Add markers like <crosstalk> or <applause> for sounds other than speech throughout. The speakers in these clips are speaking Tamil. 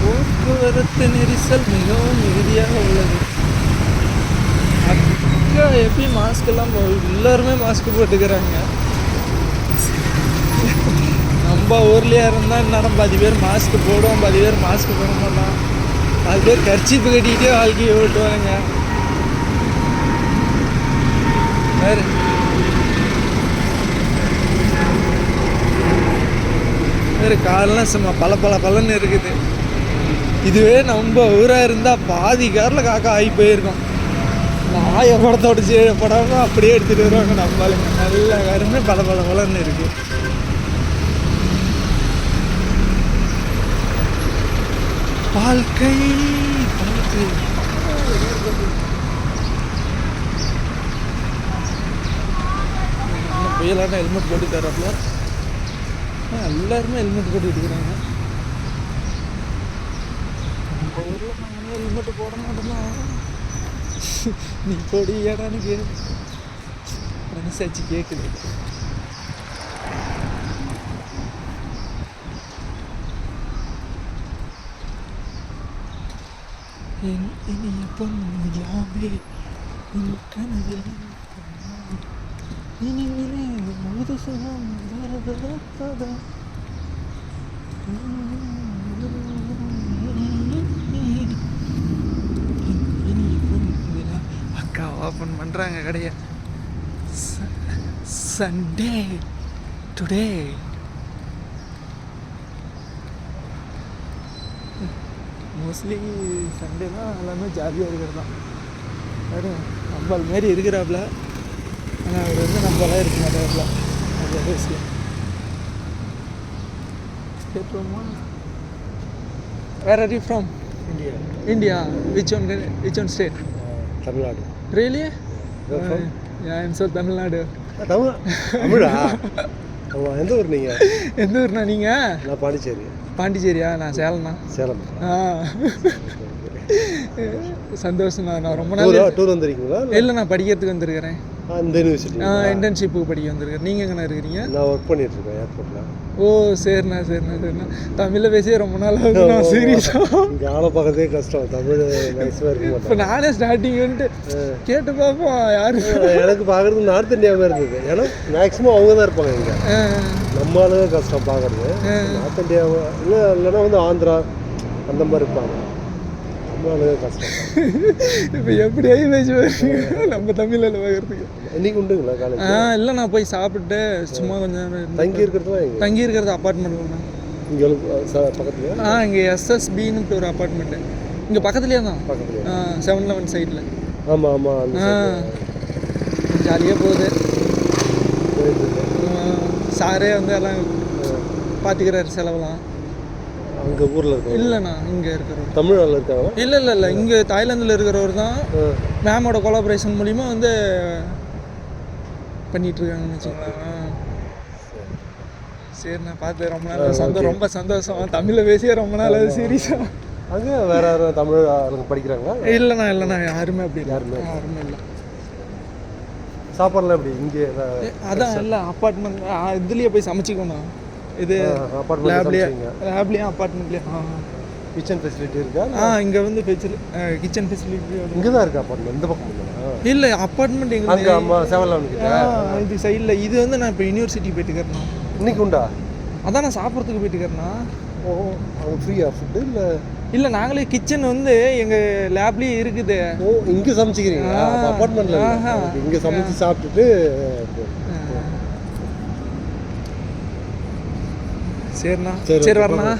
போக்குவரத்து நெரிசல் மிகவும் மிகுதியாக உள்ளது. அக்கா எப்படி மாஸ்க் எல்லாம் போ எல்லாருமே மாஸ்க் போட்டுக்கிறாங்க. நம்ம ஊர்லேயே இருந்தால் இன்னும் பாதி பேர் மாஸ்க் போடுவோம் பாதி பேர் மாஸ்க் போட மாட்டோம். பாதி பேர் கர்ச்சிப்பு கட்டிக்கிட்டே வாழ்க்கையை ஓட்டுவாங்க. வேறு வேறு காலெல்லாம் சும்மா பல பல பலன்னு இருக்குது. இதுவே நம்ம ஊராக இருந்தால் பாதி காரில் காக்கா ஆகி போயிருக்கோம். நாயை படத்தோட சே- படம் அப்படியே எடுத்துகிட்டு வருவாங்க நம்மளுங்க நல்ல காருமே பல பல பலன்னு இருக்குது வாழ்க்கை இன்னும் புயலான ஹெல்மெட் போட்டு தரப்பல எல்லாருமே ஹெல்மெட் போட்டு இருக்கிறாங்க. நம்ம ஊரில் நானே ஹெல்மெட் போட மாட்டோமா <laughs> நீ போடி ஏடான்னு கேளு மனசாச்சு கேட்குது என் இனிய பொன்னிலாவே உன் கனவில் இனிவிலே முது சுகம் வரதா அக்கா ஓப்பன் பண்ணுறாங்க கடையை. சண்டே டுடே மோஸ்ட்லி சண்டே தான் எல்லாமே ஜாலியாக இருக்கிறது தான். வேறு நம்மள் மாரி இருக்கிறாப்புல ஆனால் அவர் வந்து நம்மளாம் இருக்க மாட்டாப்புல அந்த வயசில் கேட்டுருவோமா where are you from India. India which one which one state Tamil Nadu. Really? I'm சொல் தமிழ்நாடு தமிழ். தமிழா? எந்த ஊர் நீங்கள் எந்த ஊர்ண்ணா நீங்கள் நான் பாண்டிச்சேரி. பாண்டிச்சேரியா? நான் சேலம்ண்ணா. சேலம். ஆ. சந்தோஷம்ண்ணா. நான் ரொம்ப நாள் டூர் வந்திருக்கீங்களா? இல்லை நான் படிக்கிறதுக்கு வந்திருக்கிறேன். ஆ, இந்த யூனிவர்சிட்டி இன்டர்ன்ஷிப்புக்கு படிக்க வந்திருக்கேன். நீங்கள் எங்கண்ணா இருக்கிறீங்க? நான் ஒர்க் பண்ணிட்டு இருக்கேன் ஏர்போர்ட்டில் ஓ சரிண்ணா சரிண்ணா சரிண்ணா. தமிழில் பேசியே ரொம்ப நாள் ஆகுதுண்ணா சீரியஸாக இங்கே ஆளை பார்க்கறதே கஷ்டம். தமிழ் மேக்ஸிமம் இருக்க இப்போ நானே ஸ்டார்டிங் வந்துட்டு கேட்டு பார்ப்போம் யாரு? எனக்கு பார்க்குறது நார்த் இந்தியாவே இருந்தது. ஏன்னா மேக்ஸிமம் அவங்க தான் இருப்பாங்க இங்கே. நம்ம ஆளுங்க கஷ்டம் பார்க்குறது. நார்த் இந்தியா இல்லை இல்லைன்னா வந்து ஆந்திரா அந்த மாதிரி இருப்பாங்க. இப்போ எப்படி ஆகி நம்ம தமிழில் பார்க்குறதுக்கு. இன்னைக்கு உண்டுங்களா காலேஜ் ஆ இல்லை நான் போய் சாப்பிட்டு சும்மா கொஞ்சம் நேரம் தங்கி இருக்கிறதுலாம் எங்க தங்கி இருக்கிறது அப்பார்ட்மெண்ட்லண்ணா இங்கே பக்கத்துலயா? ஆ இங்கே எஸ்எஸ்பின்னு ஒரு அப்பார்ட்மெண்ட்டு இங்கே பக்கத்துலேயே தான். பக்கத்துலயா. செவன் லெவன் சைடில் ஆமாம் ஆமாம் ஆ. ஜாலியாக போகுது. ஆ, சாரே வந்து எல்லாம் பார்த்துக்கிறாரு செலவெல்லாம். அங்கே ஊரில் இருக்கோம் இல்லைண்ணா இங்கே இருக்கிறவர் தமிழ் ஆள் இருக்காங்களா? இல்லை இல்லை இல்லை. இங்கே தாய்லாந்தில் இருக்கிறவர் தான். மேமோட கொலாபரேஷன் மூலிமா வந்து பண்ணிட்டு இருக்காங்கன்னு வச்சுக்கோங்களேன். சரிண்ணா பார்த்து ரொம்ப நாள் சந்தோஷம் ரொம்ப சந்தோஷம். தமிழில் பேசியே ரொம்ப நாள் சீரியஸாக அங்கே வேற யாரும் தமிழ் ஆளுங்க படிக்கிறாங்களா? இல்லைண்ணா இல்லைண்ணா. யாருமே அப்படி இல்லை. யாருமே யாருமே இல்லை. சாப்பாடுலாம் எப்படி? இங்கே அதான் இல்லை அப்பார்ட்மெண்ட் இதுலேயே போய் சமைச்சிக்கணும் இது லேப்லேயே அப்பார்ட்மெண்ட்லேயும் ஆ கிச்சன் ஃபெசிலிட்டி இருக்கா? ஆ இங்கே வந்து கிச்சன் ஃபெசிலிட்டி இங்கே தான் இருக்கு. அப்பார்ட்மெண்ட் இந்த பக்கம் இல்லை அப்பார்ட்மெண்ட் அங்கே எங்களுக்கு அம்மா செவன் இது சைடில் இது வந்து நான் இப்போ யூனிவர்சிட்டி போயிட்டுக்கிறேண்ணா இன்னைக்கு உண்டா? அதான் நான் சாப்பிட்றதுக்கு போயிட்டுக்கிறேண்ணா ஓ அங்கே ஃப்ரீயா ஃபுட்டு இல்லை? இல்லை நாங்களே கிச்சன் வந்து எங்கள் லேப்லேயே இருக்குது. ஓ இங்கே சமைச்சிக்கிறீங்களா? அப்பார்ட்மெண்ட்டில். இங்கே சமைச்சு சாப்பிட்டுட்டு சரிண்ணா சரி, வரண்ணா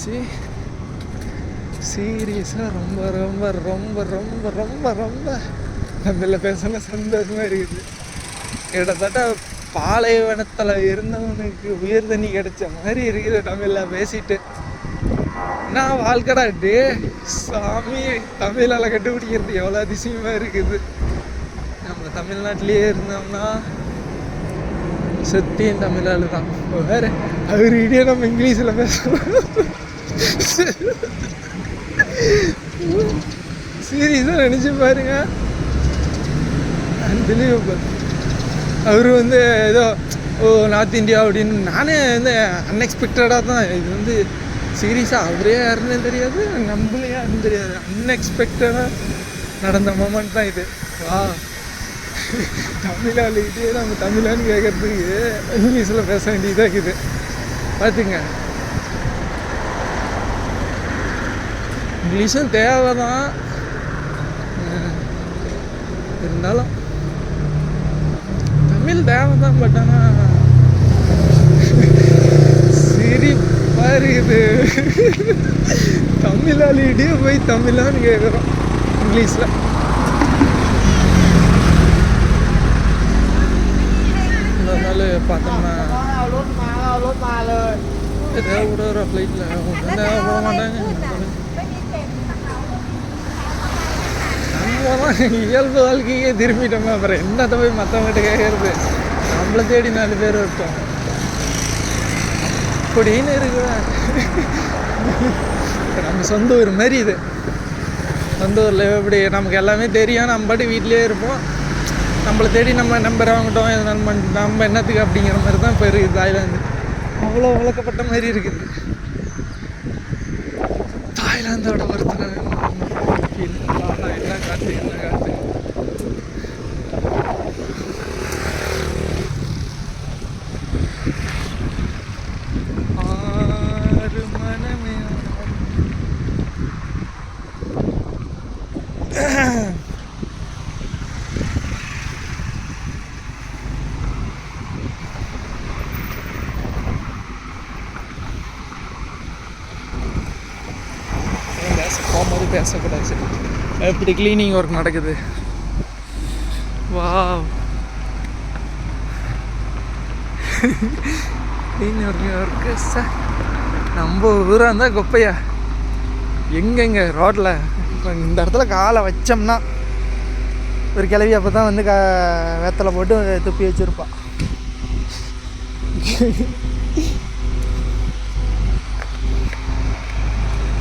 சி. சீரியஸாக ரொம்ப ரொம்ப ரொம்ப ரொம்ப ரொம்ப ரொம்ப. தமிழில் பேசின சந்தோஷமாக இருக்குது. கிட்டத்தட்ட பாலைவனத்தில் இருந்தவனுக்கு உயர் தண்ணி கிடைச்ச மாதிரி இருக்குது தமிழில் பேசிட்டு. நான் வாழ்க்கடா டே? சாமி தமிழால் கண்டுபிடிக்கிறது எவ்வளோ அதிசயமாக இருக்குது. நம்ம தமிழ்நாட்டிலேயே இருந்தோம்னா சத்தியம் தமிழால் தான் வேறு அவர் இடையே நம்ம இங்கிலீஷில் பேசுகிறோம் சீரியஸாக நினச்சி பாருங்க அன்பிலீவபிள் அவர் வந்து ஏதோ ஓ நார்த் இந்தியா அப்படின்னு நானே வந்து அன்எக்ஸ்பெக்டடாக தான் இது வந்து சீரியஸாக அவரே யாருன்னு தெரியாது நம்மளே யாருன்னு தெரியாது அன்எக்ஸ்பெக்டடாக நடந்த மொமெண்ட் தான் இது வா தமிழாளிக்கிட்டே நம்ம தமிழான்னு கேட்கறதுக்கு இங்கிலீஷில் பேச வேண்டியதாக இருக்குது. பார்த்துங்க இங்கிலீஷும் தேவை தான் இருந்தாலும் தமிழ் தேவை தான் பட் ஆனால் சிரிப்பாக இருக்குது தமிழாளிகிட்டே போய் தமிழான்னு கேட்குறோம் இங்கிலீஷில். பார்த்தோம்னா เอารถมาเอารถมาเลย ஏதாவது கூட ஒரு ஃப்ளைட்டில் போக மாட்டாங்க நம்ம தான் இயல்பு வாழ்க்கையே திரும்பிட்டோமே அப்புறம் என்னத்தை போய் மற்றவங்ககிட்ட கேட்கறது நம்மளை தேடி நாலு பேர் இருப்போம் அப்படின்னு இருக்குதா நம்ம சொந்த ஊர் மாதிரி இது சொந்த ஊரில் எப்படி நமக்கு எல்லாமே தெரியும் நம்ம பாட்டு வீட்டிலேயே இருப்போம் நம்மளை தேடி நம்ம நம்பர் வாங்கிட்டோம் நம்ம நம்ம என்னத்துக்கு அப்படிங்கிற மாதிரி தான் இப்போ இருக்குது தாய்லாந்து. அவ்வளோ வளர்க்கப்பட்ட மாதிரி இருக்குது. தாய்லாந்தோட ஒருத்தனை ஃபீல் என்ன காற்று என்ன காற்று ஆறு மனமே பேச போகும்போது பேசக்கூடாது எப்படி க்ளீனிங் ஒர்க் நடக்குது? வா க்ளீனிங் ஒர்க் ஒர்க்கு சார் நம்ம ஊராக இருந்தால் குப்பையா? எங்கெங்க ரோட்டில் இப்போ இந்த இடத்துல காலை வச்சோம்னா ஒரு கிளவி அப்போ தான் வந்து க வெத்தலை போட்டு துப்பி வச்சுருப்பான்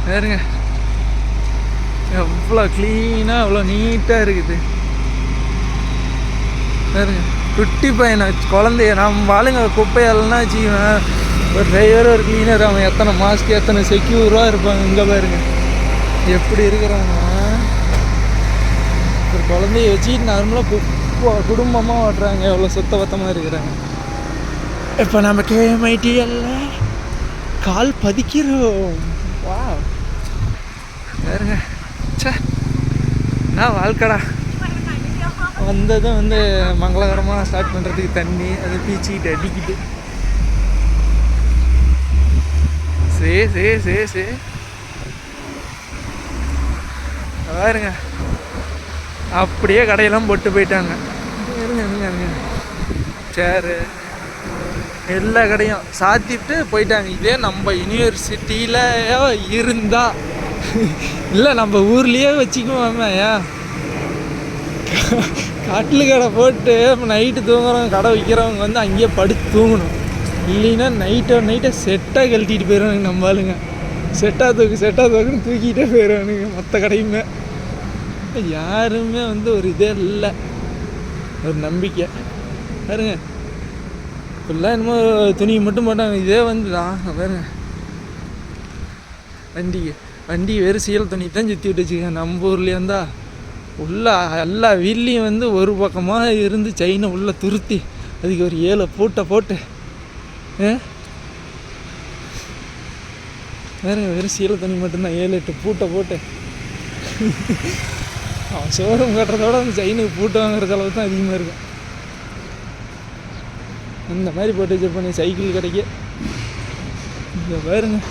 வேறுங்க. எவ்வளோ க்ளீனாக அவ்வளோ நீட்டாக இருக்குது. குட்டி பையனை குழந்தைய நம்ம ஆளுங்க குப்பையெல்லாம் வச்சுக்குவேன். ஒரு டிரைவர் ஒரு க்ளீனர் அவன் எத்தனை மாஸ்க் எத்தனை செக்யூராக இருப்பாங்க இங்கே பாருங்க. எப்படி இருக்கிறாங்க ஒரு குழந்தைய வச்சுட்டு நார்மலாக குடும்பமாக ஓட்டுறாங்க. எவ்வளோ சுத்த பத்தமாக இருக்கிறாங்க. இப்போ நம்ம கேஎம்ஐடிஎல்ல கால் பதிக்கிறோம். வா பாருங்க. சே நான் வாழ்க்கடா? வந்ததும் வந்து மங்களகரமாக ஸ்டார்ட் பண்ணுறதுக்கு தண்ணி அது பீச்சிக்கிட்டு அடிக்கிட்டு சே சே சே சே. பாருங்க அப்படியே கடையெல்லாம் போட்டு போயிட்டாங்க. இருங்க இருங்க இருங்க. சேரு எல்லா கடையும் சாத்திட்டு போயிட்டாங்க. இதே நம்ம யூனிவர்சிட்டியில் இருந்தால் இல்லை நம்ம ஊர்லேயே வச்சுக்குவோம் ஏன் கட்டில் கடை போட்டு நைட்டு தூங்குறவங்க கடை விற்கிறவங்க வந்து அங்கேயே படுத்து தூங்கணும் இல்லைன்னா நைட்டோ நைட்டை செட்டாக கழட்டிட்டு போயிடுவானுங்க நம்ம ஆளுங்க செட்டாக தூக்கு செட்டாக தூக்குன்னு தூக்கிட்டே போயிடுவானுங்க மற்ற கடையுமே யாருமே வந்து ஒரு இதே இல்லை ஒரு நம்பிக்கை பாருங்க இப்பெல்லாம் என்னமோ துணி மட்டும் போட்டாங்க இதே வந்து தான் பாருங்க வண்டிக்கு வண்டி வெறும் சீல் துணி தான் சுற்றி விட்டு வச்சுக்கோங்க நம்ம ஊர்லேயே இருந்தால் உள்ள எல்லா வீட்லேயும் வந்து ஒரு பக்கமாக இருந்து செயினை உள்ளே துருத்தி அதுக்கு ஒரு ஏழை பூட்டை போட்டு வேறு வெறும் சீலை துணி மட்டும்தான் ஏழு எட்டு பூட்டை போட்டு. அவன் சோறும் கட்டுறதோட அந்த செயினுக்கு பூட்டை வாங்குற செலவு தான் அதிகமாக இருக்கும். அந்த மாதிரி போட்டு வச்சிருப்பானே சைக்கிள் கிடைக்க. இங்கே பாருங்கள்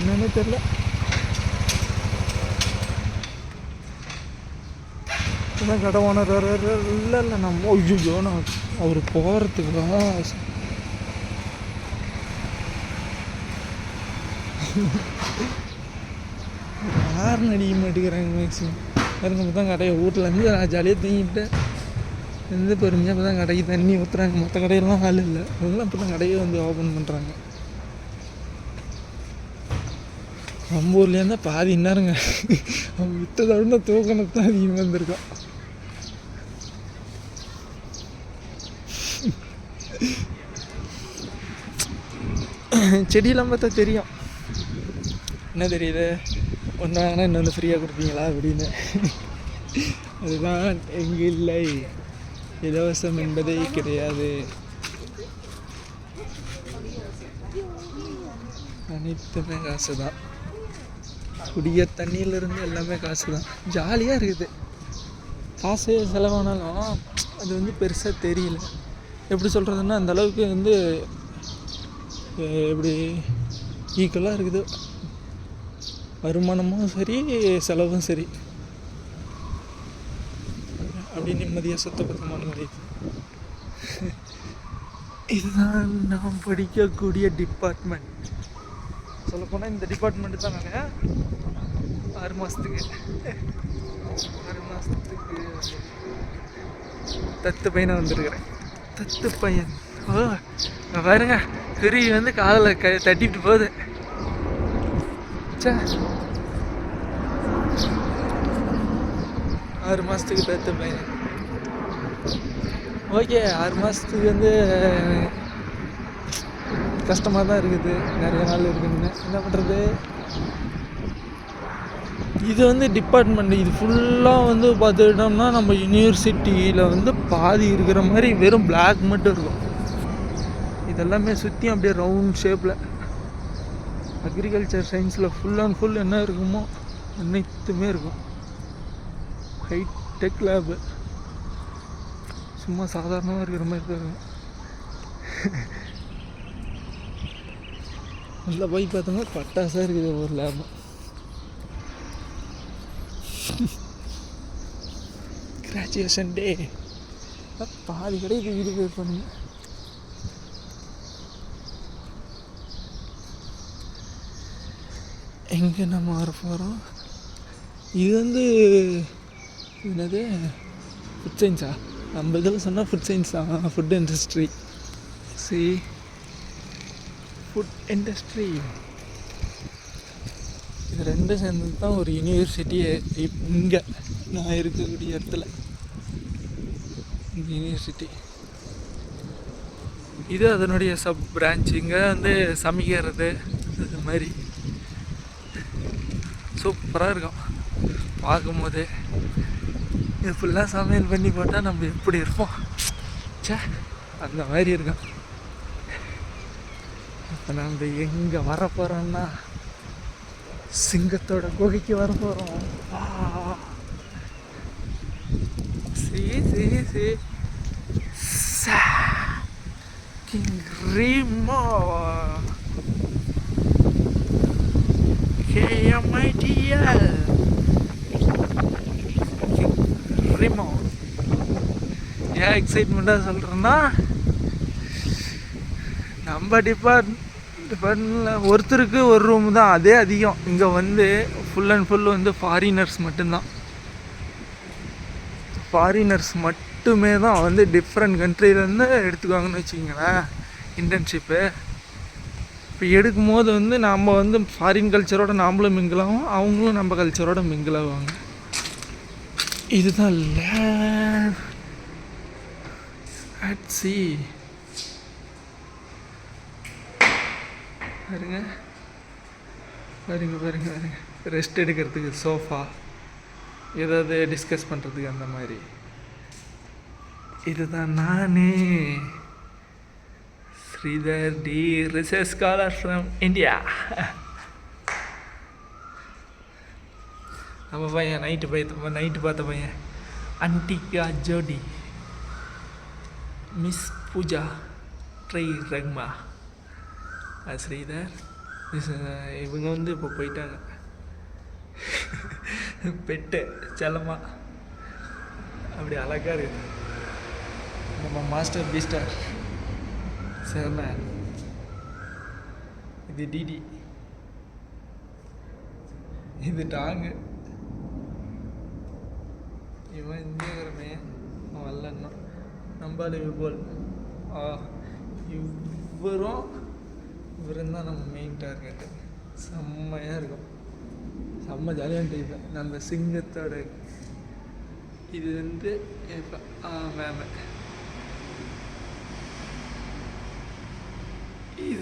என்னன்னே தெரில இப்போதான் கடை ஓனர் வர்றாரு? இல்லை இல்லை நம்ம ஐயோ நான் அவர் போகிறதுக்கு தான் யாரும் அடிக்க மாட்டேங்கிறாங்க மேக்ஸிமம் பாருங்க இப்போ தான் கடையை வீட்டிலேருந்து நான் ஜாலியாக தூங்கிட்டு இருந்து பொறுமையாக இப்போ தான் கடைக்கு தண்ணி ஊற்றுறாங்க மற்ற கடையெல்லாம் ஆள் இல்லை. அதெல்லாம் இப்போ தான் கடையை வந்து ஓப்பன் பண்ணுறாங்க நம்ம ஊர்லேருந்து பாதி இன்னாருங்க. அவங்க விற்றதை விட தூக்கணத்து தான் அதிகமாக வந்திருக்கோம். செடியெல்லாம் பார்த்தா தெரியும். என்ன தெரியுது? ஒன்று வாங்கினா இன்னொன்று ஃப்ரீயாக கொடுப்பீங்களா அப்படின்னு. அதுதான் எங்கே இல்லை. இலவசம் என்பதே கிடையாது. அனைத்துமே காசு தான் குடிய தண்ணியிலிருந்து எல்லாமே காசு தான் ஜாலியாக இருக்குது. காசு செலவானாலும் அது வந்து பெருசாக தெரியல. எப்படி சொல்கிறதுன்னா அந்த அளவுக்கு வந்து எப்படி ஈக்குவலாக இருக்குது. வருமானமும் சரி செலவும் சரி. அப்படி நிம்மதியாக சுத்தபத்தமான முடியுது இதுதான் நான் படிக்கக்கூடிய டிபார்ட்மெண்ட் சொல்லப்போனால் இந்த டிபார்ட்மெண்ட்டு தான் நான் ஆறு மாதத்துக்கு ஆறு மாதத்துக்கு தத்து பையனை வந்திருக்கிறேன். தத்து பையன். ஓ பாருங்க. குருவி வந்து காதில் க தட்டிட்டு போகுது. ச்சே. ஆறு மாதத்துக்கு தத்து பையன். ஓகே ஆறு மாதத்துக்கு வந்து கஷ்டமாக தான் இருக்குது. நிறைய நாள் இருக்குதுன்னு என்ன பண்ணுறது இது வந்து டிபார்ட்மெண்ட் இது ஃபுல்லாக வந்து பார்த்துக்கிட்டோம்னா நம்ம யூனிவர்சிட்டியில் வந்து பாதி இருக்கிற மாதிரி வெறும் பிளாக் மட்டும் இருக்கும். இதெல்லாமே சுற்றி அப்படியே ரவுண்ட் ஷேப்பில் அக்ரிகல்ச்சர் சயின்ஸில் ஃபுல் அண்ட் ஃபுல் என்ன இருக்குமோ அனைத்துமே இருக்கும். ஹைடெக் லேபு சும்மா சாதாரணமாக இருக்கிற மாதிரி தான் இருக்கும். <laughs> உள்ள போய் பார்த்தோம்னா பட்டாசாக இருக்குது ஒரு லேபு கிராஜுவேஷன் டே பாதி கடைக்கு வீடு போய் பண்ணுங்க எங்கே நம்ம வர போகிறோம் இது வந்து என்னது ஃபுட் சயின்ஸா நம்ம இதில் சொன்னால் ஃபுட் சயின்ஸ் தான் ஃபுட் இண்டஸ்ட்ரி சி ஃபுட் இண்டஸ்ட்ரி இது ரெண்டும் சேர்ந்தது தான் ஒரு யூனிவர்சிட்டியே இங்கே நான் இருக்கக்கூடிய இடத்துல யூனிவர்சிட்டி இது அதனுடைய சப் பிரான்ச் இங்கே வந்து சமைக்கிறது அது மாதிரி. சூப்பராக இருக்கும். பார்க்கும்போது இது ஃபுல்லாக சமையல் பண்ணி போட்டால் நம்ம எப்படி இருப்போம்? சே அந்த மாதிரி இருக்கும். இப்போ நம்ம எங்கே வர போகிறோம்னா சிங்கத்தோட குகைக்கு வர போகிறோம் சி சி சி கிங் ரீமோ கேஎம்ஐடிஎல் ஏன் எக்ஸைட்மெண்ட்டாக சொல்கிறேன்னா நம்ம டிபார்ட் டிபார்ட்மெண்ட்டில் ஒருத்தருக்கு ஒரு ரூம் தான். அதே அதிகம். இங்கே வந்து ஃபுல் அண்ட் ஃபுல் வந்து ஃபாரினர்ஸ் மட்டும்தான். ஃபாரினர்ஸ் மட்டும் மட்டுமே தான் வந்து டிஃப்ரெண்ட் கண்ட்ரிலேருந்து எடுத்துக்குவாங்கன்னு வச்சுக்கிங்களேன் இன்டர்ன்ஷிப்பு இப்போ எடுக்கும் போது வந்து நாம் வந்து ஃபாரின் கல்ச்சரோட நாமளும் மிங்கிள் ஆகும் அவங்களும் நம்ம கல்ச்சரோட மிங்கிள் ஆவாங்க. இதுதான் லேப் அட் சி பாருங்க. பாருங்க பாருங்க பாருங்க. ரெஸ்ட் எடுக்கிறதுக்கு சோஃபா ஏதாவது டிஸ்கஸ் பண்ணுறதுக்கு அந்த மாதிரி. இதுதான் நானே. Sridhar D research scholar from India. நம்ம பையன் நைட்டு பார்த்த நைட்டு பார்த்த பையன். அன்டிகா ஜோடி. மிஸ் பூஜா ட்ரை ரக்மா ஸ்ரீதர். மிஸ் uh, இவங்க வந்து இப்போ போயிட்டாங்க. <laughs> பெட்டு செல்லமா அப்படி அழகாக இருக்குது நம்ம மாஸ்டர் பீஸ்டர் சரிண்ணா இது டிடி இது டாங்கு இவன் இந்தியகரமே அவன் வரலன்னா நம்பால் விபோல் ஆ இவரும் இவரும் தான் நம்ம மெயின் டார்கெட்டு செம்மையாக இருக்கும். செம்ம ஜாலியான டைப் நம்ம சிங்கத்தோட இது வந்து இப்போ ஆ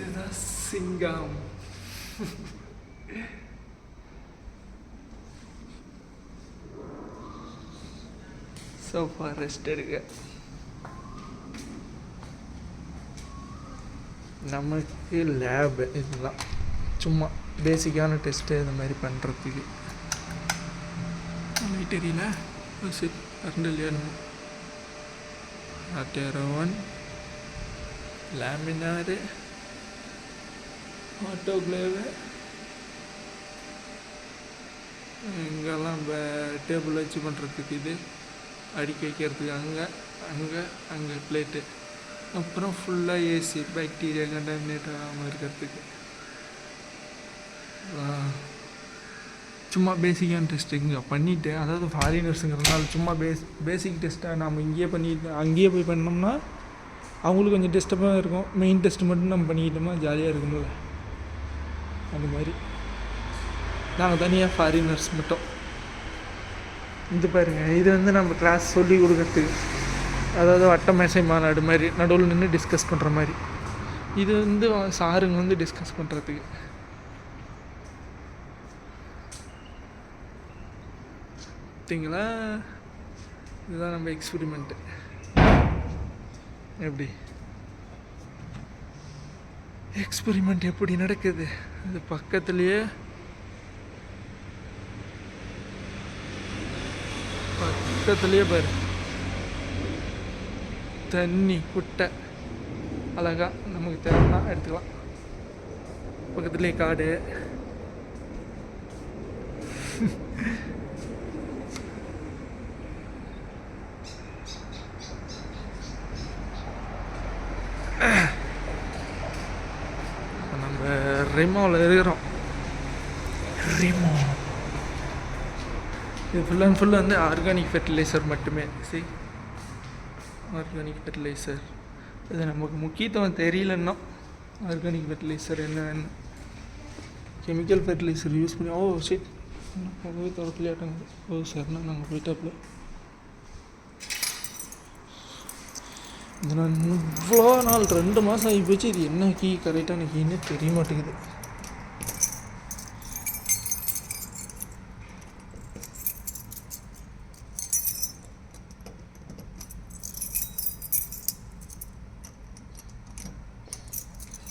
இதுதான் சிங்கம் சோஃபா ரெஸ்ட் எடுக்க நமக்கு லேபு இதெல்லாம் சும்மா பேசிக்கான டெஸ்ட்டு இந்த மாதிரி பண்ணுறதுக்கு லைட் தெரியல சரி கரண்ட் இல்லையா அட்டேரோவன் லேமினாரு ஆட்டோக்ளேவு இங்கெல்லாம் டேபிள் வச்சு பண்ணுறதுக்கு இது. அடிக்க வைக்கிறதுக்கு அங்கே அங்கே அங்கே பிளேட்டு அப்புறம் ஃபுல்லாக ஏசி பாக்டீரியா கண்டாமினேட் ஆகாமல் இருக்கிறதுக்கு. சும்மா பேசிக்கான டெஸ்ட் இங்கே பண்ணிவிட்டு அதாவது ஃபாரினர்ஸுங்கிறதுனால சும்மா பேஸ் பேசிக் டெஸ்ட்டாக நம்ம இங்கேயே பண்ணிட்டு அங்கேயே போய் பண்ணோம்னா அவங்களுக்கு கொஞ்சம் டிஸ்டர்பாக இருக்கும். மெயின் டெஸ்ட் மட்டும் நம்ம பண்ணிக்கிட்டோம்னா ஜாலியாக இருக்கும்ல. அந்த மாதிரி. நாங்கள் தனியாக ஃபாரினர்ஸ் மட்டும். இது பாருங்கள் இது வந்து நம்ம கிளாஸ் சொல்லி கொடுக்கறதுக்கு அதாவது வட்டமேசை மாநாடு மாதிரி நடுவில் நின்று டிஸ்கஸ் பண்ணுற மாதிரி. இது வந்து சாருங்க வந்து டிஸ்கஸ் பண்ணுறதுக்கு பார்த்தீங்களா இதுதான் நம்ம எக்ஸ்பிரிமெண்ட்டு எப்படி? எக்ஸ்பெரிமெண்ட் எப்படி நடக்குது? இது பக்கத்துலேயே பக்கத்துலேயே பாரு. தண்ணி குட்டை அழகா நமக்கு தேவைன்னா எடுத்துக்கலாம். பக்கத்துலேயே காடு இப்ப நம்ம ரிமோவில் இருக்கிறோம். ரிமோ. இது ஃபுல் அண்ட் ஃபுல் வந்து ஆர்கானிக் ஃபெர்டிலைசர் மட்டுமே. சி ஆர்கானிக் ஃபெர்டிலைசர் இது நமக்கு முக்கியத்துவம் தெரியலன்னா ஆர்கானிக் ஃபெர்டிலைசர் என்னன்னு கெமிக்கல் ஃபெர்டிலைசர் யூஸ் பண்ணி ஓ ஷிட் போகவே திறக்கலையாட்டாங்க ஓ சரிண்ணா நாங்கள் போயிட்டாப்புல இது நான் இவ்வளோ நாள் ரெண்டு மாதம் ஆகி போச்சு இது என்ன கீ கரெக்டான கீன்னு தெரிய மாட்டேங்குது.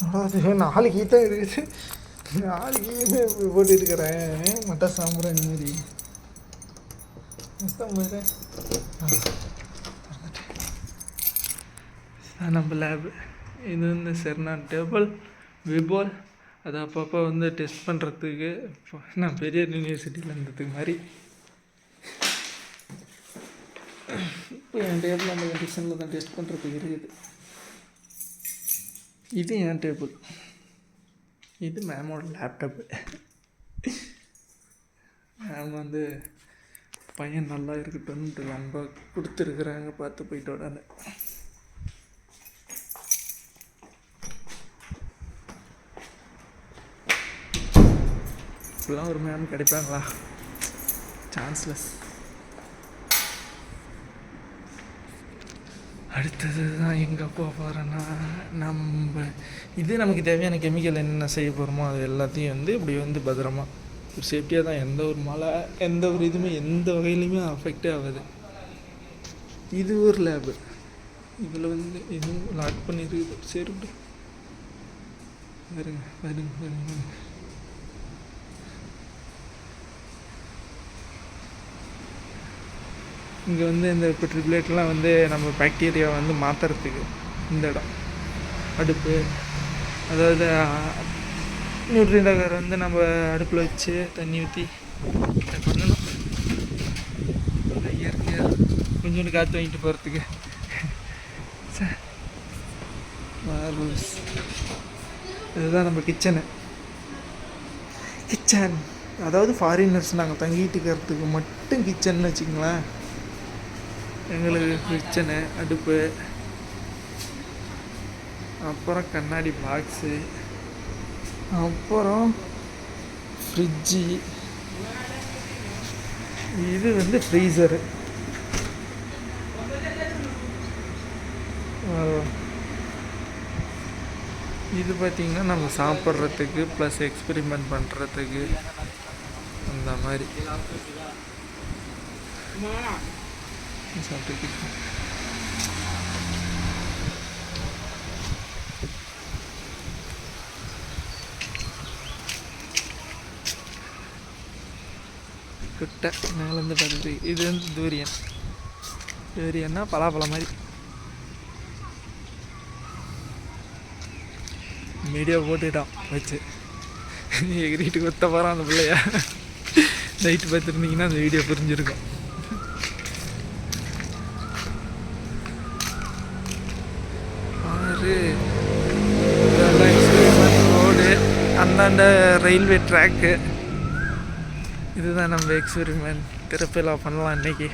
அதாவது நாலு கீ தான் இருக்குது. நாலு கீயுமே போட்டுட்டு இருக்கிறேன். மட்ட சாம்பிராணி மாதிரி. மொத்தம் போயிடுறேன் நம்ம லேபு இது வந்து செர்னான் டேபிள் விபோல் அது அப்பப்போ வந்து டெஸ்ட் பண்ணுறதுக்கு நான் பெரிய யூனிவர்சிட்டியில் இருந்ததுக்கு மாதிரி. இப்போ என் டேபிள் அந்த கண்டிஷனில் தான் டெஸ்ட் பண்ணுறதுக்கு இருக்குது. இது என் டேபிள் இது மேமோட லேப்டாப்பு மேம் வந்து பையன் நல்லா இருக்கட்டும்ன்ட்டு அன்பாக கொடுத்துருக்குறாங்க பார்த்து போயிட்டு உடனே. இப்படிலாம் ஒரு மேம் கிடைப்பாங்களா? சான்ஸ்லெஸ் அடுத்தது தான் எங்கே போக போகிறேன்னா நம்ம இது நமக்கு தேவையான கெமிக்கல் என்னென்ன செய்ய போகிறோமோ அது எல்லாத்தையும் வந்து இப்படி வந்து பத்திரமா ஒரு சேஃப்டியாக தான் எந்த ஒரு மழை எந்த ஒரு இதுவுமே எந்த வகையிலையுமே அஃபெக்டே ஆகாது. இது ஒரு லேபு இதில் வந்து இதுவும் லாக் பண்ணியிருக்குது சரி வருங்க வருங்க வருங்க வருங்க. இங்கே வந்து இந்த இப்போ ட்ரிப்ளேட்லாம் வந்து நம்ம பாக்டீரியா வந்து மாற்றுறதுக்கு இந்த இடம். அடுப்பு. அதாவது நியூட்ரியன் அகர் வந்து நம்ம அடுப்பில் வச்சு தண்ணி ஊற்றி பண்ணணும். இயற்கையாக கொஞ்சோண்டு காற்று வாங்கிட்டு போகிறதுக்கு மார்வல்ஸ் இதுதான் நம்ம கிச்சனு கிச்சன் அதாவது ஃபாரினர்ஸ் நாங்கள் தங்கிட்டு இருக்கிறதுக்கு மட்டும் கிச்சன்னு வச்சுங்களேன் எங்களுக்கு கிச்சனு அடுப்பு. அப்புறம் கண்ணாடி பாக்ஸு அப்புறம் ஃப்ரிட்ஜி இது வந்து ஃப்ரீசரு இது பார்த்திங்கன்னா நம்ம சாப்பிட்றதுக்கு ப்ளஸ் எக்ஸ்பெரிமெண்ட் பண்ணுறதுக்கு அந்த மாதிரி. சாப்பிட்டு கிட்ட மேலேருந்து பார்த்துட்டு இது வந்து தூரியன் தூரியன்னா பலாப்பழம் மாதிரி. மீடியா போட்டுட்டான் வச்சு. எகிரிட்டு கொத்த போகிறான் அந்த பிள்ளைய. நைட்டு பார்த்துருந்தீங்கன்னா அந்த வீடியோ புரிஞ்சிருக்கும் ஆறு இதெல்லாம் எக்ஸ்பெரிமெண்ட் ரோடு இந்த ரயில்வே ட்ராக்கு இதுதான் நம்ம எக்ஸ்பெரிமெண்ட் திருப்பிலாம் பண்ணலாம் இன்னைக்கு.